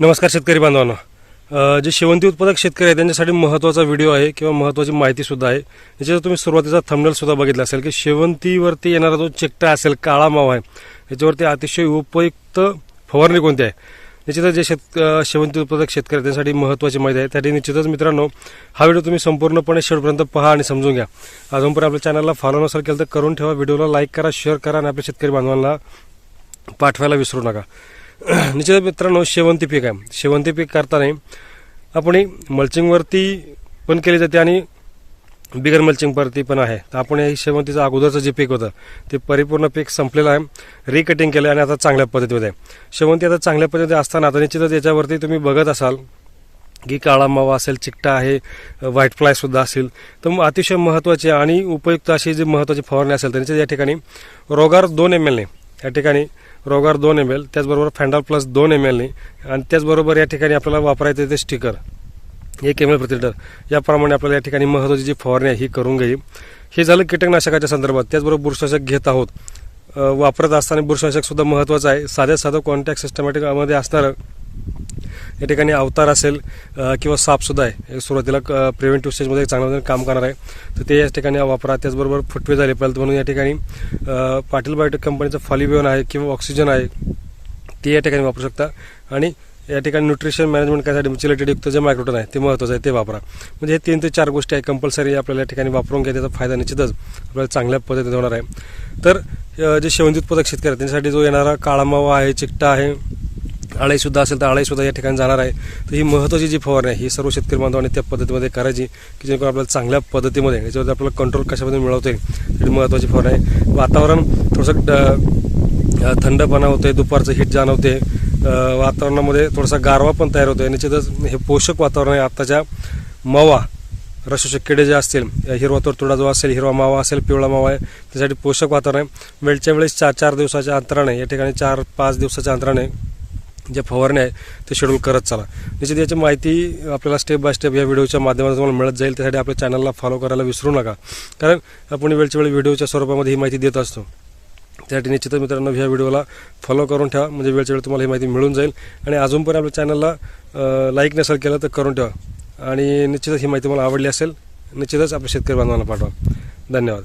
नमस्कार शेतकरी बांधवांना. जे शेवंती उत्पादक शेतकरी आहेत त्यांच्यासाठी महत्त्वाचा व्हिडिओ आहे किंवा महत्त्वाची माहितीसुद्धा आहे. याच्यात तुम्ही सुरुवातीचा थंबनेलसुद्धा बघितला असेल की शेवंतीवरती येणारा जो चिकटा असेल काळा मावा आहे याच्यावरती अतिशय उपयुक्त फवारणी कोणती आहे? निश्चितच जे शेत शेवंती उत्पादक शेतकरी आहेत त्यांच्यासाठी महत्त्वाची माहिती आहे. त्यासाठी निश्चितच मित्रांनो हा व्हिडिओ तुम्ही संपूर्णपणे शेवटपर्यंत पहा आणि समजून घ्या. अजूनपर्यंत आपल्या चॅनलला फॉलो नसेल केलं तर करून ठेवा. व्हिडिओला लाईक करा शेअर करा आणि आपल्या शेतकरी बांधवांना पाठवायला विसरू नका. निश्चित मित्रांनो शेवंती पीक आहे. शेवंती पीक करताना आपण मल्चिंगवरती पण केली जाते आणि बिगर मल्चिंगवरती पण आहे. तर आपण हे शेवंतीचं अगोदरचं जे पीक होतं ते परिपूर्ण पीक संपलेलं आहे. रिकटिंग केलं आणि आता चांगल्या पद्धतीमध्ये आहे. शेवंती आता चांगल्या पद्धतीने असताना आता निश्चितच याच्यावरती तुम्ही बघत असाल की काळा मावा असेल चिकटा आहे व्हाईट फ्लायसुद्धा असेल. तर मग अतिशय महत्त्वाची आणि उपयुक्त अशी जी महत्त्वाची फवारणी असेल त्यांच्या या ठिकाणी रोगार दोन एम एल या ठिकाणी रोगार दोन एम एल त्याचबरोबर फँडॉल प्लस दोन एम एलने आणि त्याचबरोबर या ठिकाणी आपल्याला वापरायचं ते स्टिकर एक एम एल प्रति लिटर याप्रमाणे आपल्याला या ठिकाणी महत्त्वाची जी फवारणी आहे ही करून घेईल हे झालं कीटकनाशकाच्या संदर्भात. त्याचबरोबर बुरशाशक घेत आहोत. वापरत असताना बुरशाशकसुद्धा महत्त्वाचं आहे. साध्या साधं कॉन्टॅक्ट सिस्टमॅटिकमध्ये असणारं या ठिकाणी अवतार असेल किंवा सापसुद्धा आहे. सुरुवातीला प्रिव्हेंटिव्ह स्टेजमध्ये चांगल्या काम करणार आहे. तर ते या ठिकाणी वापरा. त्याचबरोबर फुटवे झाले पाहिजे म्हणून या ठिकाणी पाटील बायोटेक कंपनीचं फॉलिबिओन आहे किंवा ऑक्सिजन आहे ते या ठिकाणी वापरू शकता. आणि या ठिकाणी न्यूट्रिशन मॅनेजमेंट करण्यासाठी म्हणजे चिलेटेड युक्त जे मायक्रोटन आहे ते महत्त्वाचं आहे ते वापरा. म्हणजे हे तीन ते चार गोष्टी आहे कंपल्सरी आपल्याला या ठिकाणी वापरून घ्या त्याचा फायदा निश्चितच आपल्याला चांगल्या पद्धतीने होणार आहे. तर जे शेवंती उत्पादक शेतकरी आहेत, त्यांच्यासाठी जो येणारा काळा मावा आहे चिकटा आहे आळाईसुद्धा असेल तर आळाईसुद्धा या ठिकाणी जाणार आहे. तर ही महत्त्वाची जी फवारणी आहे ही सर्व शेतकरी बांधवांनी त्या पद्धतीमध्ये करायची की जेणेकरून आपल्याला चांगल्या पद्धतीमध्ये याच्यावरती आपल्याला कंट्रोल कशामध्ये मिळवता येईल ही महत्त्वाची फवारणी आहे. वातावरण थोडंसं ड- थंडपणा होते दुपारचं हिट जाणवते वातावरणामध्ये थोडासा गारवा पण तयार होतोय. निश्चितच हे पोषक वातावरण आहे. आत्ताच्या मावा रसोषक किडे जे असतील हिरवा तुरतुडा जो असेल हिरवा मावा असेल पिवळा मावा आहे त्यासाठी पोषक वातावरण आहे. वेळच्या वेळेस चार चार दिवसाच्या अंतराने या ठिकाणी चार पाच दिवसाच्या अंतराने ज्या फवारण्या आहे ते शेड्यूल करत चला. निश्चित याची माहिती आपल्याला स्टेप बाय स्टेप या व्हिडिओच्या माध्यमातून तुम्हाला मिळत जाईल. त्यासाठी आपल्या चॅनलला फॉलो करायला विसरू नका. कारण आपण वेळच्या वेळी व्हिडिओच्या स्वरूपामध्ये ही माहिती देत असतो. त्यासाठी निश्चितच मित्रांनो ह्या व्हिडिओला फॉलो करून ठेवा. म्हणजे वेळच्या वेळी तुम्हाला ही माहिती मिळून जाईल. आणि अजूनपर्यंत आपल्या चॅनलला लाईक नसेल केलं तर करून ठेवा. आणि निश्चितच ही माहिती मला आवडली असेल निश्चितच आपल्या शेतकरी बांधवांना पाठवा. धन्यवाद.